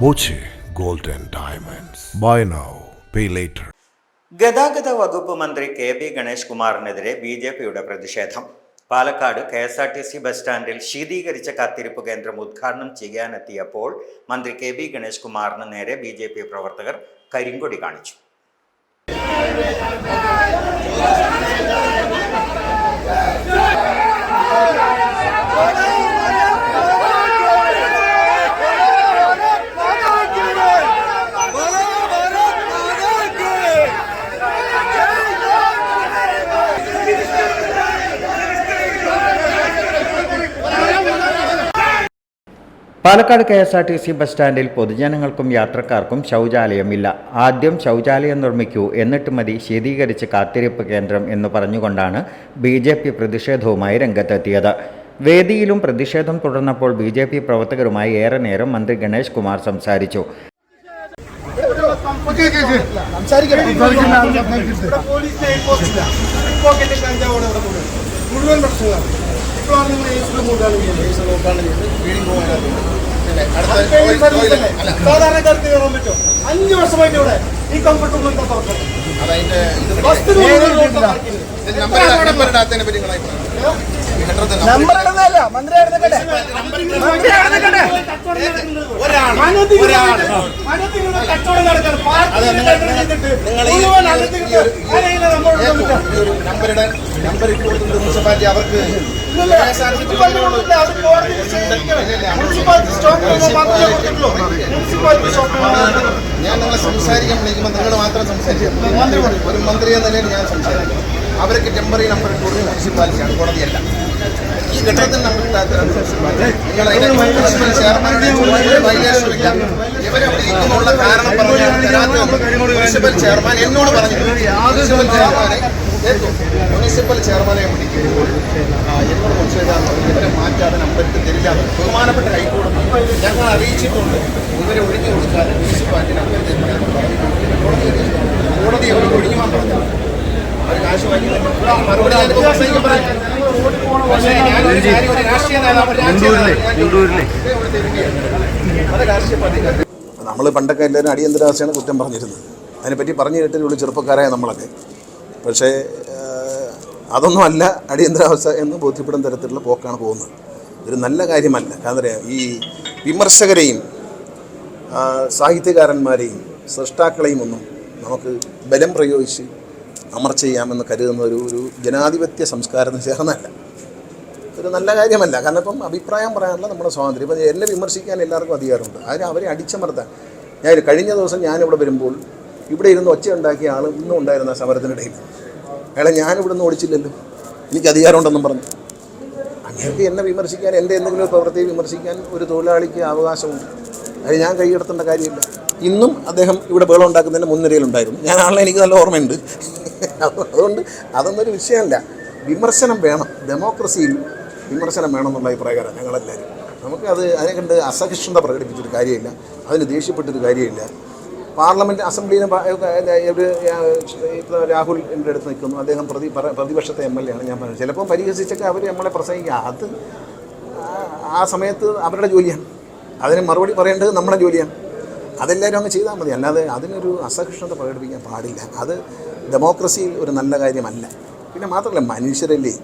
Boche gold and Diamonds. Buy now, pay later. ഗതാഗത വകുപ്പ് മന്ത്രി കെ ബി ഗണേഷ് കുമാറിനെതിരെ ബി ജെ പിയുടെ പ്രതിഷേധം Palakkad K S R T C bus സ്റ്റാൻഡിൽ ശീതീകരിച്ച കാത്തിരിപ്പ് കേന്ദ്രം ഉദ്ഘാടനം ചെയ്യാനെത്തിയപ്പോൾ മന്ത്രി കെ ബി ഗണേഷ് കുമാറിന് നേരെ ബി ജെ പി പ്രവർത്തകർ കരിങ്കൊടി കാണിച്ചു Palakkad K S R T C bus സ്റ്റാൻഡിൽ പൊതുജനങ്ങൾക്കും യാത്രക്കാർക്കും ശൗചാലയമില്ല. ആദ്യം ശൗചാലയം നിർമ്മിക്കൂ എന്നിട്ട് മതി ശീതീകരിച്ച് കാത്തിരിപ്പ് കേന്ദ്രം എന്ന് പറഞ്ഞുകൊണ്ടാണ് ബി ജെ പി പ്രതിഷേധവുമായി രംഗത്തെത്തിയത്. വേദിയിലും പ്രതിഷേധം തുടർന്നപ്പോൾ ബി ജെ പി പ്രവർത്തകരുമായി ഏറെ നേരം മന്ത്രി ഗണേഷ് കുമാർ സംസാരിച്ചു. മുഴുവൻ പ്രശ്നങ്ങളാണ് ഇപ്പോഴാണ് നിങ്ങൾ ഏസിലും കൂട്ടാണ് സാധാരണക്കാർക്ക് കയറാൻ പറ്റും അഞ്ച് വർഷമായിട്ട് ഇവിടെ ഈ കംഫർട്ട് ഒന്നും തുറക്കുന്നത് ഫസ്റ്റ് നമ്പർ ഇടുന്നതല്ല മന്ത്രി ഇടുന്നതല്ലേ ഇടുന്നതല്ലേ? നമ്പർ മുനിസിപ്പാലിറ്റി അവർക്ക്. ഞാൻ നിങ്ങളെ സംസാരിക്കാൻ വിളിക്കുമ്പോൾ നിങ്ങൾ മാത്രം സംസാരിക്കും. ഒരു മന്ത്രി എന്ന നിലയിൽ ഞാൻ സംസാരിക്കും. അവർക്ക് ടെമ്പററി നമ്പർ മുനിസിപ്പാലിറ്റിയാണ്. കോടതിയല്ല. ഈ ഘട്ടത്തിൽ നമ്മൾ ഇവരവിടെ ഇരിക്കുന്നുള്ള കാരണം പറഞ്ഞു മുനിസിപ്പൽ ചെയർമാൻ എന്നോട് പറഞ്ഞു മുനിസിപ്പൽ ചെയർമാനെ മുനിസിപ്പൽ ചെയർമാനെ വിളിക്കുമ്പോൾ എന്നോട് മുനിസിപ്പൽ ഇവരെ മാറ്റാതെ ഇട്ട് തരില്ല ബഹുമാനപ്പെട്ട ഹൈക്കോടതി ഞങ്ങൾ അറിയിച്ചിട്ടുണ്ട് ഇവരെ ഒഴിഞ്ഞു കൊടുക്കാൻ മുനിസിപ്പാലിറ്റി നമ്പർ തരില്ല. കോടതി അവർ ഒഴിഞ്ഞു പോകാൻ പറഞ്ഞു അവർ കാശ് വാങ്ങി മറുപടി നമ്മൾ പണ്ടൊക്കെ എല്ലാവരും അടിയന്തരാവസ്ഥയാണ് കുറ്റം പറഞ്ഞിരുന്നത്. അതിനെപ്പറ്റി പറഞ്ഞു കേട്ടിട്ടുള്ള ചെറുപ്പക്കാരായ നമ്മളൊക്കെ. പക്ഷേ അതൊന്നും അല്ല അടിയന്തരാവസ്ഥ എന്ന് ബോധ്യപ്പെടുന്ന തരത്തിലുള്ള പോക്കാണ് പോകുന്നത്. ഒരു നല്ല കാര്യമല്ല. കാരണം ഈ വിമർശകരെയും സാഹിത്യകാരന്മാരെയും സൃഷ്ടാക്കളെയും ഒന്നും നമുക്ക് ബലം പ്രയോഗിച്ച് അമർച്ച ചെയ്യാമെന്ന് കരുതുന്ന ഒരു ഒരു ജനാധിപത്യ സംസ്കാരത്തിന് ചേർന്നല്ല ഒരു നല്ല കാര്യമല്ല. കാരണം ഇപ്പം അഭിപ്രായം പറയാനുള്ള നമ്മുടെ സ്വാതന്ത്ര്യം. ഇപ്പം എന്നെ വിമർശിക്കാൻ എല്ലാവർക്കും അധികാരമുണ്ട്. അതിന് അവരെ അടിച്ചമർത്താൻ. ഞാൻ കഴിഞ്ഞ ദിവസം ഞാനിവിടെ വരുമ്പോൾ ഇവിടെ ഇരുന്ന് ഒച്ച ഉണ്ടാക്കിയ ആൾ ഇന്നും ഉണ്ടായിരുന്ന സമരത്തിനിടയിൽ അയാളെ ഞാനിവിടെ നിന്ന് ഓടിച്ചില്ലല്ലോ. എനിക്ക് അധികാരമുണ്ടെന്നും പറഞ്ഞു. അങ്ങനെയൊക്കെ എന്നെ വിമർശിക്കാൻ എന്റെ എന്തെങ്കിലും പ്രവൃത്തിയെ വിമർശിക്കാൻ ഒരു തൊഴിലാളിക്ക് അവകാശമുണ്ട്. അത് ഞാൻ കൈയെടുത്തേണ്ട കാര്യമില്ല. ഇന്നും അദ്ദേഹം ഇവിടെ ബഹളം ഉണ്ടാക്കുന്നതിന്റെ മുൻനിരയിലുണ്ടായിരുന്നു. ഞാൻ ആളെ എനിക്ക് നല്ല ഓർമ്മയുണ്ട്. അതുകൊണ്ട് അതൊന്നൊരു വിഷയമല്ല. വിമർശനം വേണം. ഡെമോക്രസിയിൽ വിമർശനം വേണമെന്നുള്ള അഭിപ്രായക്കാരാണ് ഞങ്ങളെല്ലാവരും. നമുക്ക് അത് അതിനെ കണ്ട് അസഹിഷ്ണുത പ്രകടിപ്പിച്ചൊരു കാര്യമില്ല. അതിന് ദേഷ്യപ്പെട്ടൊരു കാര്യമില്ല. പാർലമെന്റ് അസംബ്ലിയിൽ ഒരു ഇപ്പോൾ രാഹുലിന്റെ അടുത്ത് നിൽക്കുന്നു. അദ്ദേഹം പ്രതി പ്രതിപക്ഷത്തെ എം എൽ എ ആണ് ഞാൻ പറഞ്ഞത്. ചിലപ്പോൾ പരിഹസിച്ചൊക്കെ അവർ നമ്മളെ പ്രസംഗിക്കുക. അത് ആ സമയത്ത് അവരുടെ ജോലിയാണ്. അതിന് മറുപടി പറയേണ്ടത് നമ്മുടെ ജോലിയാണ്. അതെല്ലാവരും അങ്ങ് ചെയ്താൽ മതി. അല്ലാതെ അതിനൊരു അസഹിഷ്ണുത പ്രകടിപ്പിക്കാൻ പാടില്ല. അത് ഡെമോക്രസിയിൽ ഒരു നല്ല കാര്യമല്ല. പിന്നെ മാത്രമല്ല മനുഷ്യരല്ലേ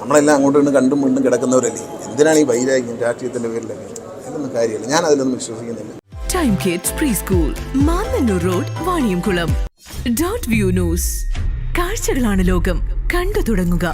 നമ്മളെല്ലാം അങ്ങോട്ടും ഇങ്ങോട്ടും കണ്ടും വീണ്ടും കിടക്കുന്നവരല്ലേ? എന്തിനാണ് ഈ വൈരാഗ്യം? രാഷ്ട്രീയത്തിന്റെ പേരിലൊക്കെ ഇതൊന്നും കാര്യമില്ല. ഞാൻ അതിലൊന്നും വിശ്വസിക്കുന്നില്ല. Time kids pre school Mannannur road Vaniyamkulam dot view news കാഴ്ചകളാണ് ലോകം. കണ്ടു തുടങ്ങുക.